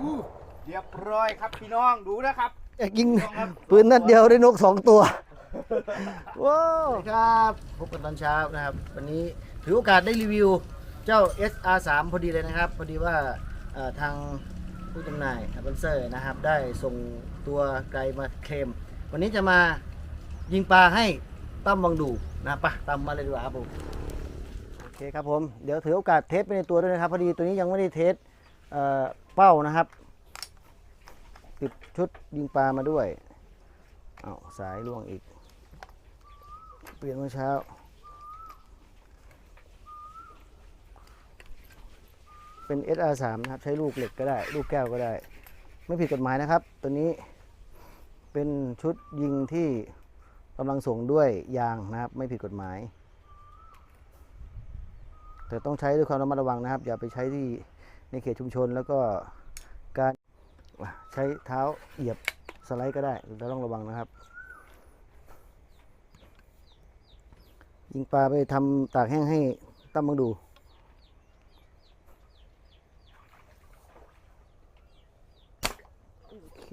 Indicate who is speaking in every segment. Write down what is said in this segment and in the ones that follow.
Speaker 1: อู้เรียบร้อยครับพี่น้องดูนะครับ
Speaker 2: อยากยิง
Speaker 1: พี่น้องครับ
Speaker 2: ปืนนัดเดียวได้นกสองตัวว้าวครับพบกันตอนเช้านะครับ วันนี้ถือโอกาสได้รีวิวเจ้า SR3 พอดีเลยนะครับ พอดีว่าเอ่อทางผู้จำหน่ายสปอนเซอร์นะครับ ได้ส่งตัวไกลมาเคลมวันนี้จะมายิงปลาให้ตั้มวังดูนะปะตั้มมาเลยดีกว่าครับผมโอเคครับผม เดี๋ยวถือโอกาสเทสไปในตัวด้วยนะครับ พอดีตัวนี้ยังไม่ได้เทส เป้านะครับ ติดชุดยิงปลามาด้วยเอาสายล่วงอีก เปลี่ยนเมื่อเช้า เป็น SR3 นะครับ ใช้ลูกเหล็กก็ได้ ลูกแก้วก็ได้ ไม่ผิดกฎหมายนะครับ ตัวนี้เป็นชุดยิงที่กำลังส่งด้วยยางนะครับ ไม่ผิดกฎหมาย แต่ต้องใช้ด้วยความระมัดระวังนะครับ อย่าไปใช้ที่ ในเขตชุมชนแล้วก็การใช้เท้าเหยียบสไลด์ก็ได้เราต้องระวังนะครับ ยิงปลาไปทำตากแห้งให้ตั้มมังดูโอเค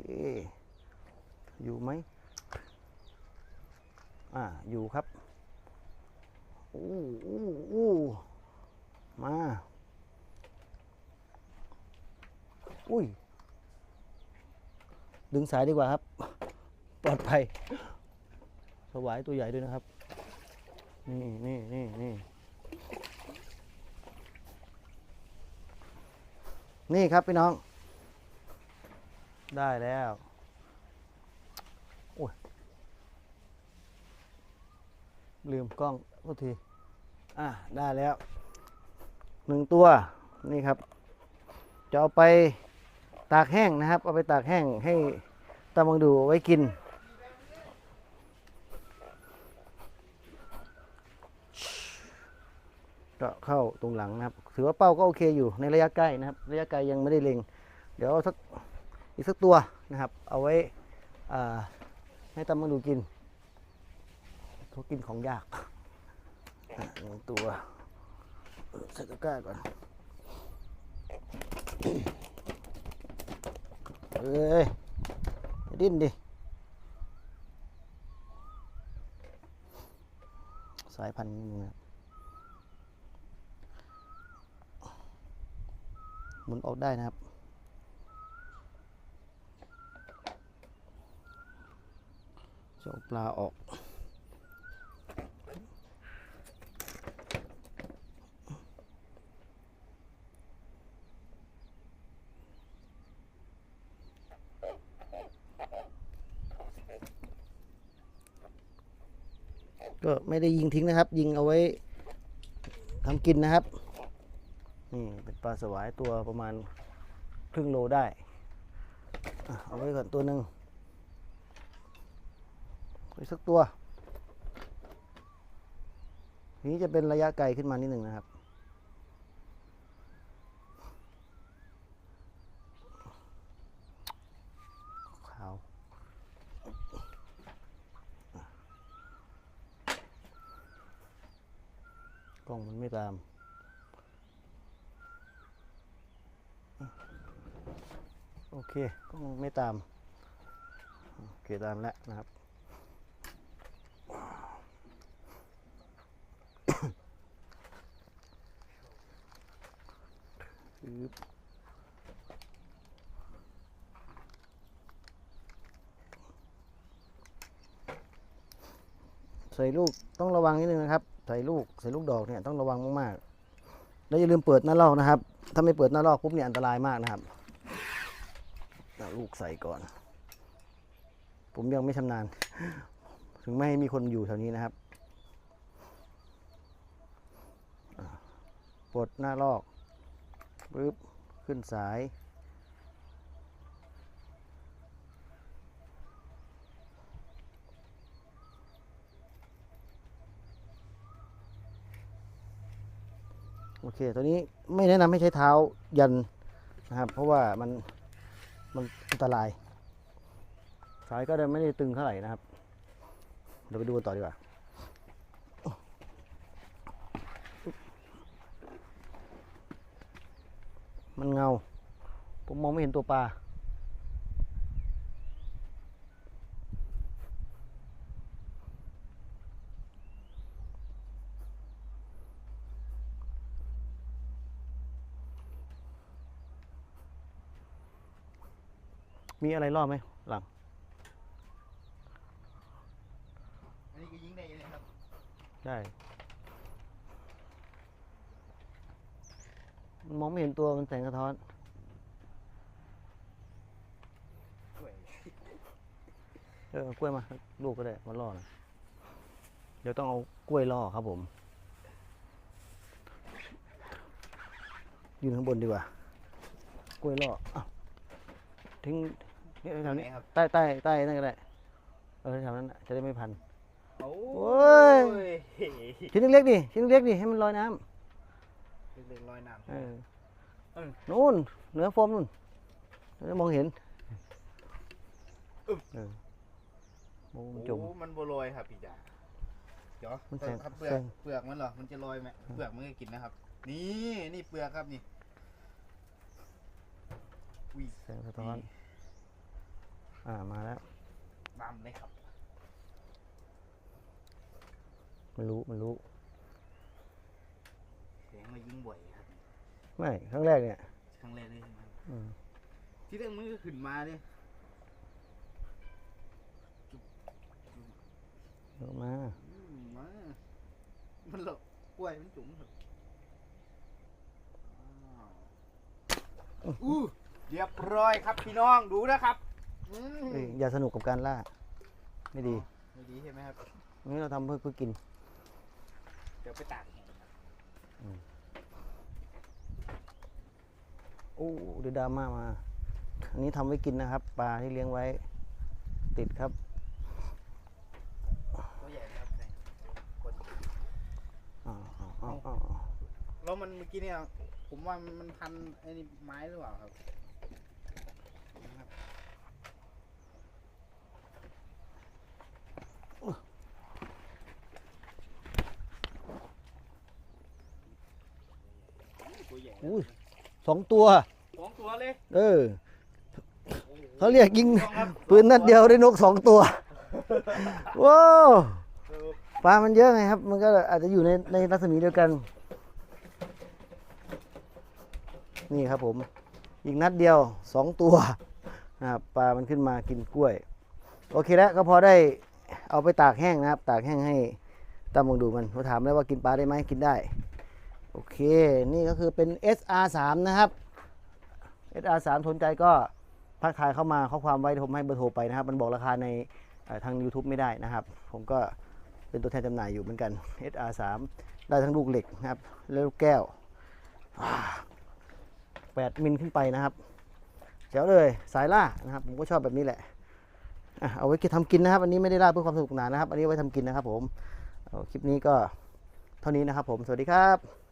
Speaker 2: อยู่ไหมอ่าอยู่ครับอู้อู้อู้มา อุ้ย ดึงสายดีกว่าครับ ปลอดภัย สวายตัวใหญ่ด้วยนะครับ นี่นี่นี่นี่นี่ครับพี่น้อง ได้แล้วโอ้ยลืมกล้องโทษที อะ ได้แล้วหนึ่งตัว นี่ครับ จะเอาไป ตากแห้งนะครับ เอาไปตากแห้งให้ตามังดูไว้กิน ก็เข้าตรงหลังนะครับ ถือว่าเป้าก็โอเคอยู่ในระยะใกล้นะครับ ระยะไกลยังไม่ได้เล็ง เดี๋ยวเอาสักอีกสักตัวนะครับ เอาไว้ให้ตามังดูกินเขากินของยากตัวใส่ตะกร้าก่อน เอ้ยดิ้นดิ สายพันธุ์นี้หมุนออกได้นะครับจะเอาปลาออก ก็ไม่ได้ยิงทิ้งนะครับ ยิงเอาไว้ทำกินนะครับนี่เป็นปลาสวายตัวประมาณครึ่งโลได้อะเอาไว้ก่อนตัวหนึ่งไปสักตัวทีนี้จะเป็นระยะไกลขึ้นมานิดหนึ่งนะครับ ขาว กล้องมันไม่ตาม โอเคกล้องไม่ตาม โอเคตามแล้วนะครับอึ๊บใส่ลูกต้องระวังนิดนึงนะครับ ใส่ลูกใส่ลูกดอกเนี่ยต้องระวังมากๆ แล้วอย่าลืมเปิดหน้าลอกนะครับ ถ้าไม่เปิดหน้าลอกปุ๊บเนี่ยอันตรายมากนะครับเอาลูกใส่ก่อน ผมยังไม่ชำนาญ ถึงไม่ให้มีคนอยู่แถวนี้นะครับปลดหน้าลอกปึ๊บขึ้นสาย โอเค ตัวนี้ไม่แนะนำให้ใช้เท้ายันนะครับ เพราะว่ามันมันอันตราย สายก็จะไม่ได้ตึงเท่าไหร่นะครับเดี๋ยวไปดูต่อดีกว่ามันเงา ผมมองไม่เห็นตัวปลา มีอะไรล่อไหมหลัง
Speaker 1: อันนี้ก็ยิงได้เลยครับ
Speaker 2: ได้มันมองไม่เห็นตัวมันแสงสะท้อนเออเอากล้วยมา ลูกก็ได้มาล่อหนะเดี๋ยวต้องเอากล้วยล่อครับผม ยืนข้างบนดีกว่า กล้วยล่ออ้าวทิ้ง นี่แถวนี้
Speaker 1: ไหนครับ
Speaker 2: ใต้ใต้ใต้นั่นก็ได้ เออแถวนั้นน่ะจะได้ไม่พัน
Speaker 1: โอ้
Speaker 2: โอ้ย
Speaker 1: ย
Speaker 2: ชิ้นเล็กๆดิชิ้นเล็กๆดิให้มันลอยน้ำ
Speaker 1: เรื่องลอยน้ำ
Speaker 2: เออ
Speaker 1: เออ
Speaker 2: นู่นเหนือโฟมนู่นจะมองเห็นเออโอ้มันจม
Speaker 1: โอ้มันบัวลอยครับพี่จ๋าเดี๋ยว
Speaker 2: มันแสง
Speaker 1: ครับเปลือ
Speaker 2: แส
Speaker 1: ก
Speaker 2: ง
Speaker 1: เปลือกมันเหรอ มันจะลอยไหมเปลือกมันก็กินนะครับ นี่นี่เปลือกครับนี่อุ้ย
Speaker 2: แสงสะท้อน อ่ามาแล้ว
Speaker 1: ดำเลยครับ
Speaker 2: มันรู้มันรู้
Speaker 1: เสียงมายิงบ่อยครับ
Speaker 2: ไม่ครั้งแรกเนี่ย
Speaker 1: ครั้งแรกเลยใช่ไหมครับ
Speaker 2: อืม
Speaker 1: ที่เรื่องมือขึ้นมาเนี่ย
Speaker 2: เดี๋ยวมา
Speaker 1: อืมมา มันหลบกล้วยมันจุ๋มครับอ้าวอู้เรียบร้อยครับพี่น้องดูนะครับอืม
Speaker 2: เอ้ยอย่าสนุกกับการล่า ไม่ดี
Speaker 1: ไม่ดีใช่ไหมครับ
Speaker 2: นี่เราทำเพื่อเพื่อกิน
Speaker 1: เดี๋ยวไปตากแห้งครับ
Speaker 2: โอ้เดี๋ยวดราม่ามา อันนี้ทำไว้กินนะครับ ปลาที่เลี้ยงไว้ ติดครับ
Speaker 1: ตัวใหญ่นะครับแดงกด
Speaker 2: อ้าวอ้าวอ้าวอ้าว
Speaker 1: แล้วมันเมื่อกี้เนี่ย ผมว่ามันมันพันไอ้นี่ไม้หรือเปล่าครับนะครับ ตัวใหญ่นะ
Speaker 2: อุ้ยสองตัว
Speaker 1: สองตัวเลย
Speaker 2: เออเขาเรียกยิง
Speaker 1: ต้องครับ
Speaker 2: ปืนนัดเดียวได้นกสองตัวว้าว
Speaker 1: เออ
Speaker 2: ปลามันเยอะไงครับ มันก็อาจจะอยู่ในในรัศมีเดียวกัน นี่ครับผมอีกนัดเดียวสองตัวนะครับปลามันขึ้นมากินกล้วย โอเคแล้วก็พอได้เอาไปตากแห้งนะครับ ตากแห้งให้ตามองดูมันเขาถามแล้วว่ากินปลาได้ไหมกินได้ โอเค นี่ก็คือเป็น SR3 นะครับ SR3 สนใจก็ทักทายเข้ามาข้อความไว้ผมให้เบอร์โทรไปนะครับ มันบอกราคาในทาง YouTube ไม่ได้นะครับ ผมก็เป็นตัวแทนจำหน่ายอยู่เหมือนกัน SR3 ได้ทั้งลูกเหล็กนะครับ และลูกแก้ว 8 มิลขึ้นไปนะครับเจ๋วเลยสายล่านะครับ ผมก็ชอบแบบนี้แหละ เอาไว้ทำกินนะครับ อันนี้ไม่ได้ล่าเพื่อความสนุกสนานนะครับ อันนี้ไว้ทำกินนะครับผมคลิปนี้ก็เท่านี้นะครับผม สวัสดีครับ